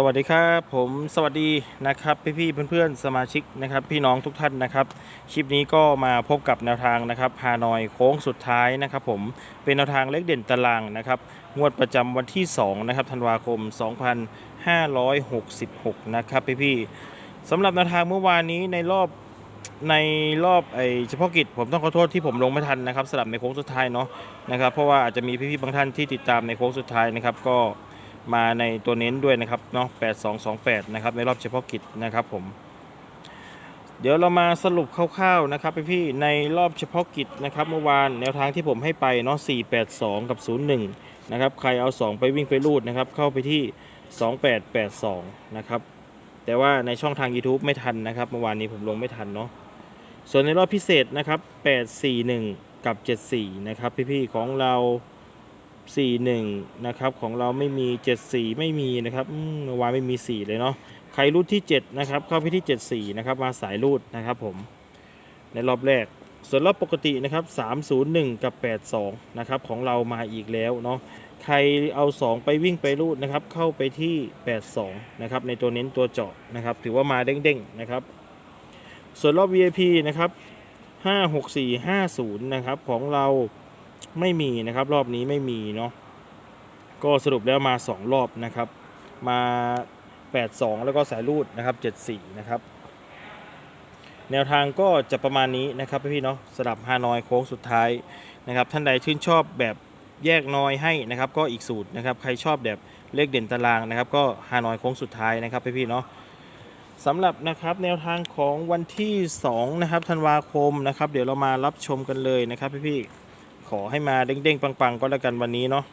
สวัสดีครับผมสวัสดีนะครับพี่พี่ๆเพื่อนๆสมาชิกนะครับพี่น้องทุกท่านนะครับคลิปนี้ก็มาพบกับแนวทางนะครับฮานอยโค้งสุดท้ายนะครับผมเป็นแนวทางเลขเด่นตารางนะครับงวดประจำวันที่2นะครับธันวาคม 2566นะครับพี่พี่ๆสำหรับแนวทางเมื่อวานนี้ในรอบในรอบไอเฉพาะกิจผมต้องขอโทษที่ผมลงไม่ทันนะครับสลับในโค้งสุดท้ายเนาะนะครับเพราะว่าอาจจะมีพี่ๆบางท่านที่ติดตามในโค้งสุดท้ายนะครับก็ มาในตัวเน้นด้วยนะครับเนาะ8228 นะครับในรอบเฉพาะกิจนะครับผม เดี๋ยวเรามาสรุปคร่าวๆนะครับพี่ๆในรอบเฉพาะกิจนะครับเมื่อวานแนวทางที่ผมให้ไปเนาะ482 กับ 01 นะครับใครเอา 2 ไปวิ่งไปรูดนะครับเข้าไปที่ 2882 นะครับแต่ว่าในช่องทาง YouTube ไม่ทันนะครับเมื่อวานนี้ผมลงไม่ทันเนาะส่วนในรอบพิเศษนะครับ841 กับ 74 นะครับพี่ๆของเรา 41 นะครับ ของเราไม่มี 74 ไม่มีนะครับมเมื่อวานไม่มี 4 เลยเนาะใครรูดที่ 7 นะครับ เข้าไปที่ 74 นะครับ มาสายรูดนะครับผม ในรอบแรก ส่วนรอบปกตินะครับ 301 กับ 82 นะครับ ของเรามาอีกแล้วเนาะใครเอา 2 ไปวิ่งไปรูดนะครับ เข้าไปที่ 82 นะครับ ในตัวเน้นตัวเจาะนะครับ ถือว่ามาเด้งๆนะครับ ส่วนรอบ VIP นะครับ 56450 นะครับ ของเรา ไม่มีนะครับ รอบนี้ไม่มีเนาะก็สรุปแล้วมา 2 รอบนะครับ มา 82 แล้วก็สายรูดนะครับ 74 นะครับ แนวทางก็จะประมาณนี้นะครับพี่เนาะสำหรับฮานอยโค้งสุดท้ายนะครับ ท่านใดชื่นชอบแบบแยกน้อยให้นะครับ ก็อีกสูตรนะครับ ใครชอบแบบเลขเด่นตารางนะครับ ก็ฮานอยโค้งสุดท้ายนะครับพี่เนาะสำหรับนะครับแนวทางของวันที่2นะครับธันวาคมนะครับ เดี๋ยวเรามารับชมกันเลยนะครับพี่ ขอให้มาเด้งๆ ปังๆ ก็แล้วกันวันนี้เนาะ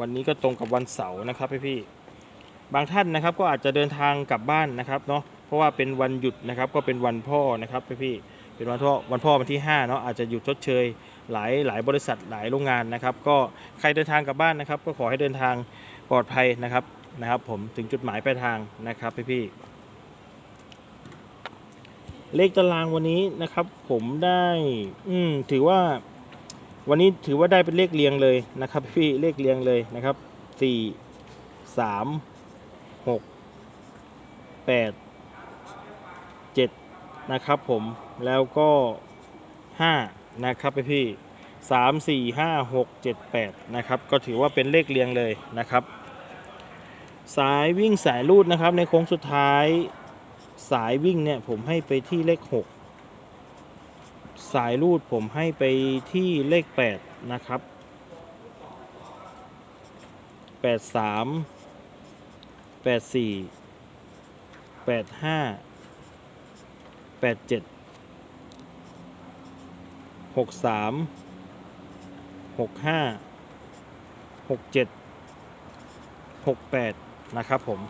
วันนี้ก็ตรงกับวันเสาร์นะครับพี่ๆบางท่านนะครับก็อาจจะเดินทางกลับบ้านนะครับเนาะเพราะว่าเป็นวันหยุดนะครับก็เป็นวันพ่อนะครับพี่ๆเป็นวันพ่อวันพ่อวันที่5เนาะอาจจะหยุดชดเชยหลายหลายบริษัทหลายโรงงานนะครับ ก็ใครเดินทางกลับบ้านนะครับ ก็ขอให้เดินทางปลอดภัยนะครับนะครับ ผมถึงจุดหมายปลายทางนะครับพี่ๆเลขตารางวันนี้นะครับ ผมได้ อืถือว่า วันนี้ถือว่าได้เป็นเลขเรียงเลยนะครับพี่เลขเรียงเลยนะครับสี่สามหกแปดเจ็ดนะครับผมแล้วก็ห้านะครับพี่สามสี่ห้าหกเจ็ดแปดนะครับก็ถือว่าเป็นเลขเรียงเลยนะครับ สายวิ่งสายรูดนะครับในโค้งสุดท้ายสายวิ่งเนี่ยผมให้ไปที่เลขหก สายรูดผมให้ไปที่เลข 8 นะครับ 83 84 85 87 63 65 67 68 นะครับผม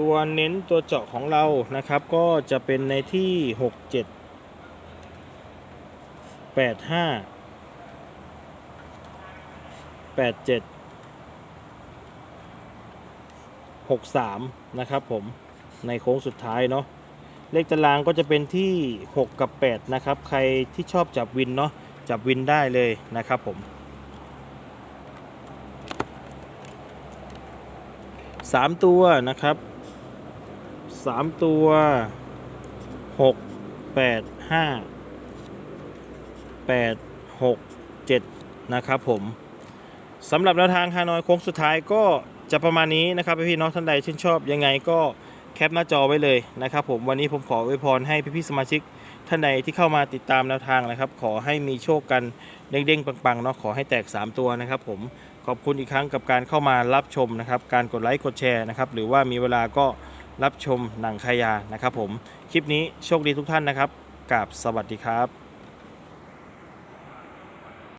ตัวเน้นตัวเจาะของเรานะครับ ก็จะเป็นในที่ 6 7 8 5 8 7 6 3 นะครับผมในโค้งสุดท้ายเนาะเลขตารางก็จะเป็นที่ 6 กับ 8 นะครับ ใครที่ชอบจับวินเนาะจับวินได้เลยนะครับผมสามตัวนะครับ สามตัวหกแปดห้าแปดหกเจ็ดนะครับผมสำหรับแนวทางฮานอยโค้งสุดท้ายก็จะประมาณนี้นะครับพี่น้องท่านใดชื่นชอบยังไงก็แคปหน้าจอไว้เลยนะครับผมวันนี้ผมขออวยพรให้พี่ๆสมาชิกท่านใดที่เข้ามาติดตามแนวทางนะครับ ขอให้มีโชคกันเด้งๆ ปังๆเนาะขอให้แตก 3 ตัวนะครับผมขอบคุณอีกครั้งกับการเข้ามารับชมนะครับ การกดไลค์กดแชร์นะครับหรือว่ามีเวลาก็ รับชมหนังขายานะครับผม คลิปนี้โชคดีทุกท่านนะครับกับสวัสดีครับ